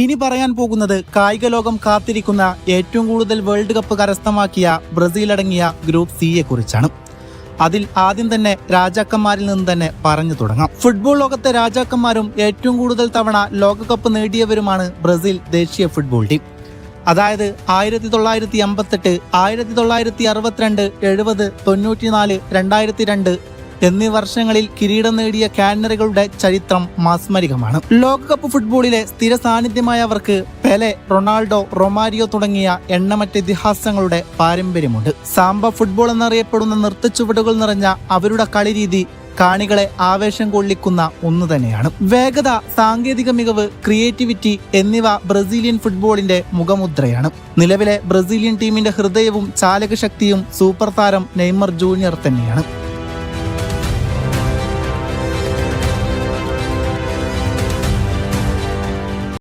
ഇനി പറയാൻ പോകുന്നത് കായിക ലോകം കാത്തിരിക്കുന്ന ഏറ്റവും കൂടുതൽ വേൾഡ് കപ്പ് കരസ്ഥമാക്കിയ ബ്രസീൽ അടങ്ങിയ ഗ്രൂപ്പ് സിയെ കുറിച്ചാണ്. അതിൽ ആദ്യം തന്നെ രാജാക്കന്മാരിൽ നിന്ന് തന്നെ പറഞ്ഞു തുടങ്ങാം. ഫുട്ബോൾ ലോകത്തെ രാജാക്കന്മാരും ഏറ്റവും കൂടുതൽ തവണ ലോകകപ്പ് നേടിയവരുമാണ് ബ്രസീൽ ദേശീയ ഫുട്ബോൾ ടീം. അതായത് ആയിരത്തി തൊള്ളായിരത്തി അമ്പത്തെട്ട് ആയിരത്തി തൊള്ളായിരത്തി അറുപത്തിരണ്ട് എഴുപത് തൊണ്ണൂറ്റിനാല് രണ്ടായിരത്തി രണ്ട് എന്നീ വർഷങ്ങളിൽ കിരീടം നേടിയ കാനറികളുടെ ചരിത്രം മാസ്മരികമാണ്. ലോകകപ്പ് ഫുട്ബോളിലെ സ്ഥിര സാന്നിധ്യമായ അവർക്ക് പെലെ റൊണാൾഡോ റൊമാരിയോ തുടങ്ങിയ എണ്ണമറ്റ ഇതിഹാസങ്ങളുടെ പാരമ്പര്യമുണ്ട്. സാമ്പ ഫുട്ബോൾ എന്നറിയപ്പെടുന്ന നൃത്തച്ചുവടുകൾ നിറഞ്ഞ അവരുടെ കളിരീതി കാണികളെ ആവേശം കൊള്ളിക്കുന്ന ഒന്ന് തന്നെയാണ്. വേഗത സാങ്കേതിക മികവ് ക്രിയേറ്റിവിറ്റി എന്നിവ ബ്രസീലിയൻ ഫുട്ബോളിന്റെ മുഖമുദ്രയാണ്. നിലവിലെ ബ്രസീലിയൻ ടീമിന്റെ ഹൃദയവും ചാലകശക്തിയും സൂപ്പർ താരം നെയ്മർ ജൂനിയർ തന്നെയാണ്.